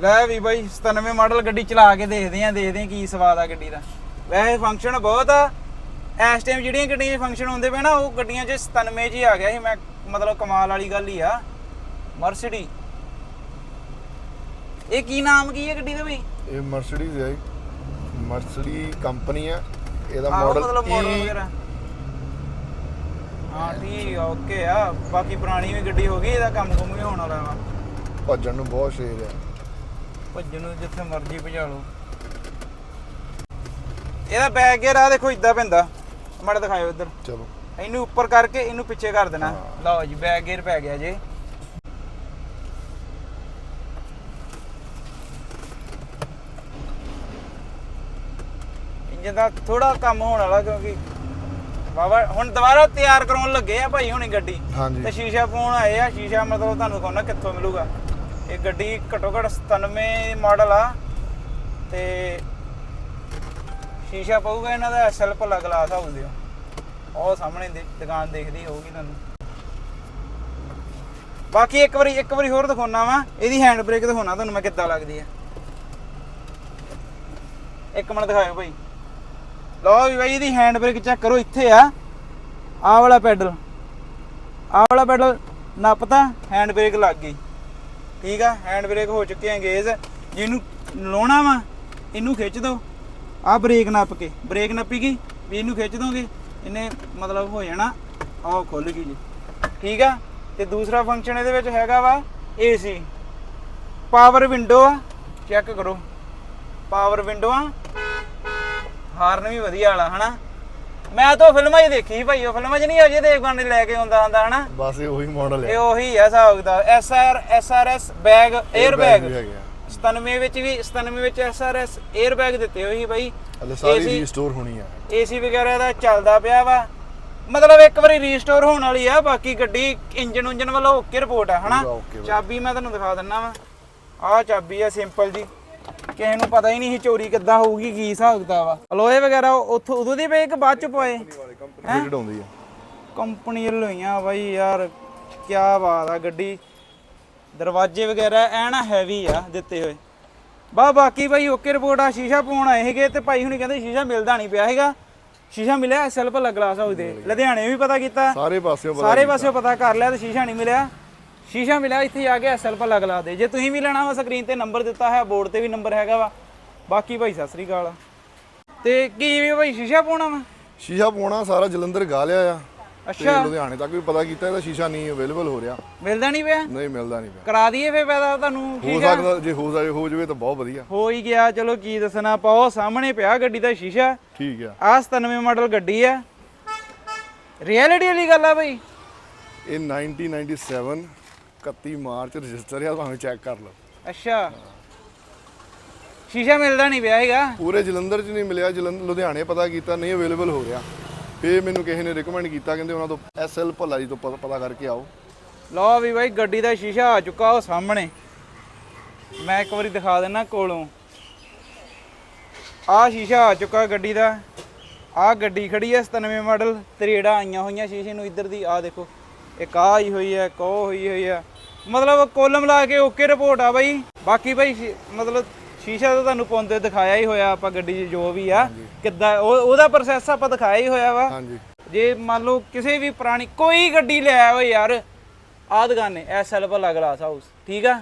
ਲੈ ਵੀ ਬਾਈ 97 ਮਾਡਲ ਗੱਡੀ ਚਲਾ ਕੇ ਦੇਖਦੇ ਆਂ ਦੇਖਦੇ ਆਂ ਕੀ ਸਵਾਦ ਆ ਗੱਡੀ ਦਾ। ਵੈਸੇ ਫੰਕਸ਼ਨ ਬਹੁਤ ਆ। ਇਸ ਟਾਈਮ ਜਿਹੜੀਆਂ ਗੱਡੀਆਂ 'ਚ ਫੰਕਸ਼ਨ ਹੁੰਦੇ ਪਏ ਨਾ ਉਹ ਗੱਡੀਆਂ 'ਚ 97 'ਚ ਹੀ ਆ ਗਿਆ ਸੀ। ਮੈਂ ਮਤਲਬ ਕਮਾਲ ਵਾਲੀ ਗੱਲ ਹੀ ਆ। ਮਰਸੀਡੀ ਇਹ ਕੀ ਨਾਮ ਕੀ ਹੈ ਗੱਡੀ ਦਾ ਬਈ? ਇਹ ਮਰਸੀਡੀਜ਼ ਹੈ ਮਰਸੀਡੀ ਕੰਪਨੀ ਹੈ ਇਹਦਾ ਮਾਡਲ ਮਤਲਬ ਮਾਡਲ ਵਗੈਰਾ। ਹਾਂ ਠੀਕ ਆ ਓਕੇ ਆ। ਬਾਕੀ ਪੁਰਾਣੀ ਵੀ ਗੱਡੀ ਹੋ ਗਈ ਇਹਦਾ ਕੰਮ ਕੁਮ ਵੀ ਹੋਣ ਵਾਲਾ ਵਾ। ਭੱਜਣ ਨੂੰ ਬਹੁਤ ਸ਼ੇਰ ਹੈ ਭੱਜਣ ਨੂੰ ਜਿੱਥੇ ਮਰਜ਼ੀ ਭਜਾ ਲਓ। ਇਹਦਾ ਬੈਕ ਗੇਅਰ ਆ ਦੇਖੋ ਇਦਾਂ ਪੈਂਦਾ। ਮਾੜਾ ਦਿਖਾਇਓ ਇੱਧਰ। ਚਲੋ। ਇਹਨੂੰ ਉੱਪਰ ਕਰਕੇ ਇਹਨੂੰ ਪਿੱਛੇ ਕਰ ਦੇਣਾ। ਲਓ ਜੀ ਬੈਕ ਗੇਅਰ ਪੈ ਗਿਆ ਜੇ। ਇੰਜਨ ਦਾ ਥੋੜਾ ਕੰਮ ਹੋਣ ਵਾਲਾ ਕਿਉਂਕਿ ਬਾਬਾ ਹੁਣ ਦੁਬਾਰਾ ਤਿਆਰ ਕਰਾਉਣ ਲੱਗੇ ਆ ਭਾਈ ਹੁਣੀ ਗੱਡੀ। ਤੇ ਸ਼ੀਸ਼ਾ ਪਾਉਣ ਆਏ ਆ। ਸ਼ੀਸ਼ਾ ਮਤਲਬ ਤੁਹਾਨੂੰ ਦਿਖਾਉਣਾ ਕਿੱਥੋਂ ਮਿਲੂਗਾ। ਇਹ ਗੱਡੀ ਘੱਟੋ ਘੱਟ 97 ਮਾਡਲ ਆ ਤੇ ਸ਼ੀਸ਼ਾ ਪਊਗਾ ਇਹਨਾਂ ਦਾ S L Bhalla glass house ਦੇ। ਉਹ ਸਾਹਮਣੇ ਦੁਕਾਨ ਦੇਖਦੀ ਹੋਊਗੀ ਤੁਹਾਨੂੰ। ਬਾਕੀ ਇੱਕ ਵਾਰੀ ਇੱਕ ਵਾਰੀ ਹੋਰ ਦਿਖਾਉਣਾ ਵਾ। ਇਹਦੀ ਹੈਂਡ ਬ੍ਰੇਕ ਦਿਖਾਉਣਾ ਤੁਹਾਨੂੰ ਮੈਂ ਕਿੱਦਾਂ ਲੱਗਦੀ ਆ। ਇੱਕ ਮਿੰਟ ਦਿਖਾਇਓ ਭਾਈ ਲਓ ਵੀ ਬਾਈ, ਇਹਦੀ ਹੈਂਡ ਬ੍ਰੇਕ ਚੈੱਕ ਕਰੋ, ਇੱਥੇ ਆ। ਆਹ ਵਾਲਾ ਪੈਡਲ। ਆਹ ਵਾਲਾ ਪੈਡਲ ਨੱਪਤਾ ਹੈਂਡ ਬ੍ਰੇਕ ਲੱਗ ਗਈ। ਠੀਕ ਆ ਹੈਂਡ ਬ੍ਰੇਕ ਹੋ ਚੁੱਕੇ ਅੰਗੇਜ਼ ਜਿਹਨੂੰ ਲਾਉਣਾ ਵਾ, ਇਹਨੂੰ ਖਿੱਚ ਦੋ। ਆਹ ਬ੍ਰੇਕ ਨੱਪ ਕੇ। ਬ੍ਰੇਕ ਨੱਪੀ ਗਈ, ਵੀ ਇਹਨੂੰ ਖਿੱਚ ਦੋਗੇ? ਇਹਨੇ ਮਤਲਬ ਹੋ ਜਾਣਾ, ਆਹ ਖੁੱਲ ਗਈ ਜੀ। ਠੀਕ ਆ? ਤੇ ਦੂਸਰਾ ਫੰਕਸ਼ਨ ਇਹਦੇ ਵਿੱਚ ਹੈਗਾ ਵਾ ਏਸੀ ਪਾਵਰ ਵਿੰਡੋ ਆ ਚੈੱਕ ਕਰੋ। ਪਾਵਰ ਵਿੰਡੋ ਆ, ਹਾਰਨ ਵੀ ਵਧੀਆ ਵਾਲਾ, ਹਨਾ? ਮੈਂ ਤਾਂ ਫਿਲਮਾਂ 'ਚ ਦੇਖੀ ਭਾਈ ਉਹ ਫਿਲਮਾਂ 'ਚ ਨਹੀਂ ਅਜੇ ਦੇਵਗਨ ਨੇ ਲੈ ਕੇ ਆਉਂਦਾ ਹੁੰਦਾ ਹਨਾ? ਬਸ ਇਹ ਉਹੀ ਮਾਡਲ ਇਹ ਹੈ ਉਹੀ ਆ ਹਿਸਾਬ ਦਾ SR SRS bag air bag ਹੈਗੇ ਆ। 97 ਵਿੱਚ ਵੀ 97 ਵਿੱਚ ਐਸਆਰਐਸ 에ਅਰ ਬੈਗ ਦਿੱਤੇ ਹੋਈ ਬਾਈ ਹਲੇ ਸਾਰੀ ਰੀਸਟੋਰ ਹੋਣੀ ਆ। ਏਸੀ ਵਗੈਰਾ ਦਾ ਚੱਲਦਾ ਪਿਆ ਵਾ। ਮਤਲਬ ਇੱਕ ਵਾਰੀ ਰੀਸਟੋਰ ਹੋਣ ਵਾਲੀ ਆ ਬਾਕੀ ਗੱਡੀ ਇੰਜਨ ਉਂਜਨ ਵੱਲੋਂ ਓਕੇ ਰਿਪੋਰਟ ਆ ਹਨਾ। ਚਾਬੀ ਮੈਂ ਤੁਹਾਨੂੰ ਦਿਖਾ ਦਿੰਨਾ ਵਾ। ਆਹ ਚਾਬੀ ਆ ਸਿੰਪਲ ਜੀ। ਕਿਸੇ ਨੂੰ ਪਤਾ ਹੀ ਨਹੀਂ ਸੀ ਚੋਰੀ ਕਿੱਦਾਂ ਹੋਊਗੀ ਕੀ ਹਿਸਾਬ ਕਿਤਾਬ ਆ। ਅਲੋਏ ਵਗੈਰਾ ਉੱਥੋਂ ਉਦੋਂ ਦੀ ਪਏ ਕਿ ਬਾਅਦ ਚ ਪਏ। ਕੰਪਲੀਟਡ ਹੁੰਦੀ ਆ। ਕੰਪਨੀ ਲੋਈਆਂ ਬਾਈ ਯਾਰ ਕੀ ਬਾਤ ਆ ਗੱਡੀ। ਦਰਵਾਜ਼ੇ ਵਗੈਰਾ ਐਨ ਹੈਵੀ ਆ ਦਿੱਤੇ ਹੋਏ। ਬਾ ਬਾਕੀ ਬਾਈ ਓਕੇ ਰਿਪੋਰਟ ਆ ਸ਼ੀਸ਼ਾ ਪਾਉਣ ਆਏ ਸੀਗੇ ਤੇ ਭਾਈ ਹੁਣੀ ਕਹਿੰਦੇ ਸ਼ੀਸ਼ਾ ਮਿਲਦਾ ਨਹੀਂ ਪਿਆ ਹੈਗਾ ਸ਼ੀਸ਼ਾ ਮਿਲਿਆ ਐਸਐਲ ਭੱਲਾ ਗਲਾਸ ਹਾਊਸ ਦੇ। ਲੁਧਿਆਣੇ ਵੀ ਪਤਾ ਕੀਤਾ। ਸਾਰੇ ਪਾਸਿਓਂ ਪਤਾ ਸਾਰੇ। ਪਾਸਿਓਂ ਪਤਾ ਕਰ ਲਿਆ ਤੇ ਸ਼ੀਸ਼ਾ ਨਹੀਂ ਮਿਲਿਆ। ਸ਼ੀਸ਼ਾ ਮਿਲਿਆ ਇੱਥੇ ਆ ਕੇ ਐਸਐਲ ਭੱਲਾ ਗਲਾਸ ਦੇ। ਜੇ ਤੁਸੀਂ ਵੀ ਲੈਣਾ ਵਾ ਸਕਰੀਨ ਤੇ ਨੰਬਰ ਦਿੱਤਾ ਹੈ ਬੋਰਡ ਤੇ ਵੀ ਨੰਬਰ ਹੈਗਾ ਵਾ। ਬਾਕੀ ਭਾਈ ਸਤਿ ਸ੍ਰੀ ਅਕਾਲ। ਤੇ ਕੀ ਵੀ ਭਾਈ ਸ਼ੀਸ਼ਾ ਪਾਉਣਾ ਵਾ? ਸ਼ੀਸ਼ਾ ਪਾਉਣਾ ਸਾਰਾ ਜਲੰਧਰ ਗਾ ਲਿਆ ਆ। ਅੱਛਾ। ਲੁਧਿਆਣੇ ਤੱਕ ਵੀ ਪਤਾ ਕੀਤਾ ਇਹਦਾ ਸ਼ੀਸ਼ਾ ਨਹੀਂ ਅਵੇਲੇਬਲ ਹੋ ਰਿਹਾ। ਮਿਲਦਾ ਨਹੀਂ ਪਿਆ? ਨਹੀਂ ਮਿਲਦਾ ਨਹੀਂ ਪਿਆ। ਕਰਾ ਦਈਏ ਫੇ ਪੈਦਾ ਤੁਹਾਨੂੰ ਹੋ ਸਕਦਾ ਜੇ ਹੋ ਜਾਵੇ ਹੋ ਜਾਵੇ ਤਾਂ ਬਹੁਤ ਵਧੀਆ। ਹੋ ਹੀ ਗਿਆ ਚਲੋ ਕੀ ਦੱਸਣਾ ਪਾਓ ਸਾਹਮਣੇ ਪਿਆ ਗੱਡੀ ਦਾ ਸ਼ੀਸ਼ਾ। ਠੀਕ ਆ। ਆਹ 97 ਮਾਡਲ ਗੱਡੀ ਆ। ਰਿਐਲਿਟੀ ਵਾਲੀ ਗੱਲ ਆ ਬਈ ਇਹ 1997 31 ਮਾਰਚ ਰਜਿਸਟਰ ਆ ਭਾਵੇਂ ਚੈੱਕ ਕਰ ਲਓ। ਅੱਛਾ। ਸ਼ੀਸ਼ਾ ਮਿਲਦਾ ਨਹੀਂ ਪਿਆ ਹੈਗਾ। ਪੂਰੇ ਜਲੰਧਰ 'ਚ ਨਹੀਂ ਮਿਲਿਆ ਜਲੰਧਰ ਲੁਧਿਆਣੇ ਪਤਾ ਕੀਤਾ ਨਹੀਂ ਅਵੇਲੇਬਲ ਹੋ ਰਿਹਾ। ਫੇ ਮੈਨੂੰ ਕਿਸੇ ਨੇ ਰეკਮੈਂਡ ਕੀਤਾ ਕਹਿੰਦੇ ਉਹਨਾਂ ਤੋਂ ਐਸਐਲ ਭੱਲਾ ਜੀ ਤੋਂ ਪਤਾ ਪਤਾ ਕਰਕੇ ਆਓ। ਲਓ ਵੀ ਬਾਈ ਗੱਡੀ ਦਾ ਸ਼ੀਸ਼ਾ ਆ ਚੁੱਕਾ ਉਹ ਸਾਹਮਣੇ। ਮੈਂ ਇੱਕ ਵਾਰੀ ਦਿਖਾ ਦਿੰਨਾ ਕੋਲੋਂ। ਆਹ ਸ਼ੀਸ਼ਾ ਆ ਚੁੱਕਾ ਗੱਡੀ ਦਾ। ਆਹ ਗੱਡੀ ਖੜੀ ਹੈ 97 ਮਾਡਲ ਤਰੇੜਾ ਆਈਆਂ ਹੋਈਆਂ ਸ਼ੀਸ਼ੇ ਨੂੰ ਇੱਧਰ ਦੀ ਆਹ ਦੇਖੋ। ਇੱਕ ਆਹ ਆਈ ਹੋਈ ਹੈ ਇੱਕ ਉਹ ਹੋਈ ਹੋਈ ਹੈ। ਮਤਲਬ ਕੁੱਲ ਮਿਲਾ ਕੇ ਓਕੇ ਰਿਪੋਰਟ ਆ ਬਾਈ। ਬਾਕੀ ਬਾਈ ਸ਼ੀ- ਮਤਲਬ ਸ਼ੀਸ਼ਾ ਤਾਂ ਤੁਹਾਨੂੰ ਪਾਉਂਦੇ ਦਿਖਾਇਆ ਹੀ ਹੋਇਆ ਆਪਾਂ ਗੱਡੀ 'ਚ ਜੋ ਵੀ ਆ ਕਿੱਦਾਂ ਉਹ ਉਹਦਾ ਪ੍ਰੋਸੈਸ ਆਪਾਂ ਦਿਖਾਇਆ ਹੀ ਹੋਇਆ ਵਾ। ਹਾਂਜੀ। ਜੇ ਮੰਨ ਲਓ ਕਿਸੇ ਵੀ ਪੁਰਾਣੀ ਕੋਈ ਗੱਡੀ ਲੈ ਆਓ ਯਾਰ ਆਹ ਦੁਕਾਨੇ S L Bhalla glass house ਠੀਕ ਆ?